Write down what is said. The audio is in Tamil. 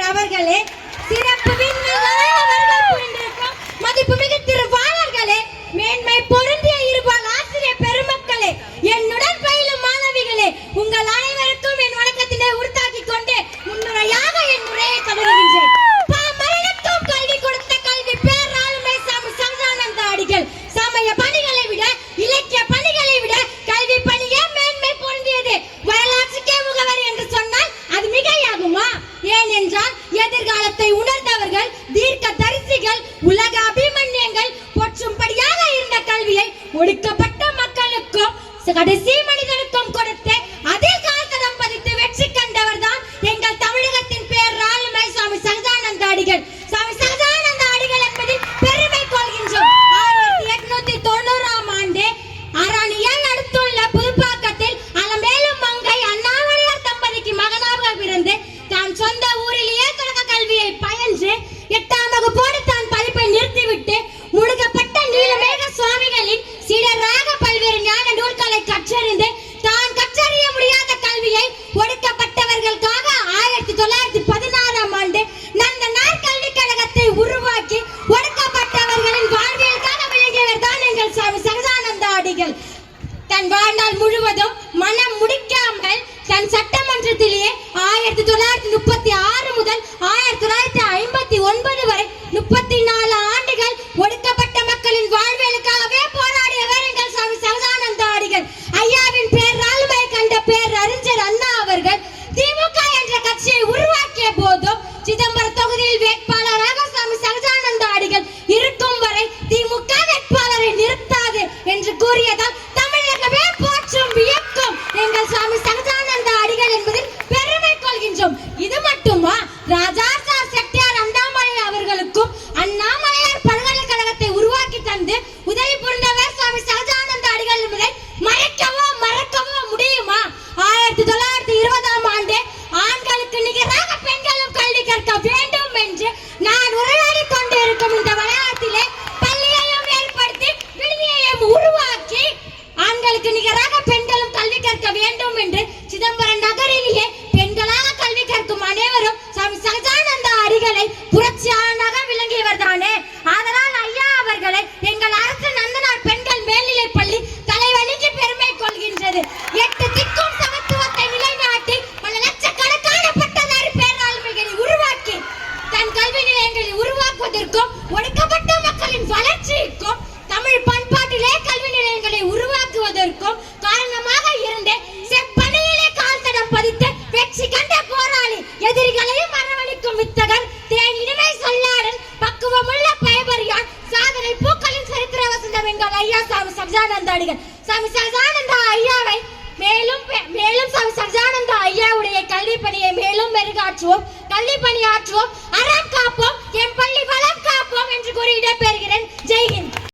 அவர்களே So, kada same money தன் வாழ்நாள் முழுவதும் மனம் முடிக்காமல் தன் சட்டமன்றத்திலேயே ஆயிரத்தி தொள்ளாயிரத்தி முப்பத்தி ஆறு முதல் ஆயிரத்தி தொள்ளாயிரத்தி ஐம்பத்தி ஒன்பது வரை முப்பத்தி நாலு ஆண்டுகள் ஒடுக்கப்பட்ட மக்களின் வாழ்வியலுக்காகவே போராடியவர் எங்கள் சுவாமி சங்கரானந்த ஆடிகள். ஐயாவின் பேராளுமை கண்ட பேர் அறிஞர் அண்ணா அவர்கள். திமுக என்ற கட்சியை உருவாக்கிய போதும் சிதம்பரம் தொகுதியில் வேட்பாளராக சுவாமி சங்கரானந்த ஆடிகள் இருக்கும் வரை திமுக வேட்பாளரை நிறுத்தாது என்று கூறியதால் பெண்களும் புத்தகன் தேன் சொல்லாடன் பக்குவமுள்ள பயபரியான் சாதனை பூக்களின் சரித்திர வசந்தம் எங்கள் ஐயா சாமி சப்ஜானந்த அடிகள். சாமி சப்ஜானந்த ஐயாவை மேலும் மேலும் சாமி சப்ஜானந்த ஐயாவுடைய கல்வி பணியை மேலும் மெருகாற்றுவோம். கல்வி பணியாற்றுவோம் அறம் காப்போம். என் பள்ளி வளம் காப்போம் என்று கூறி இடம்பெறுகிறேன். ஜெய்ஹிந்த்.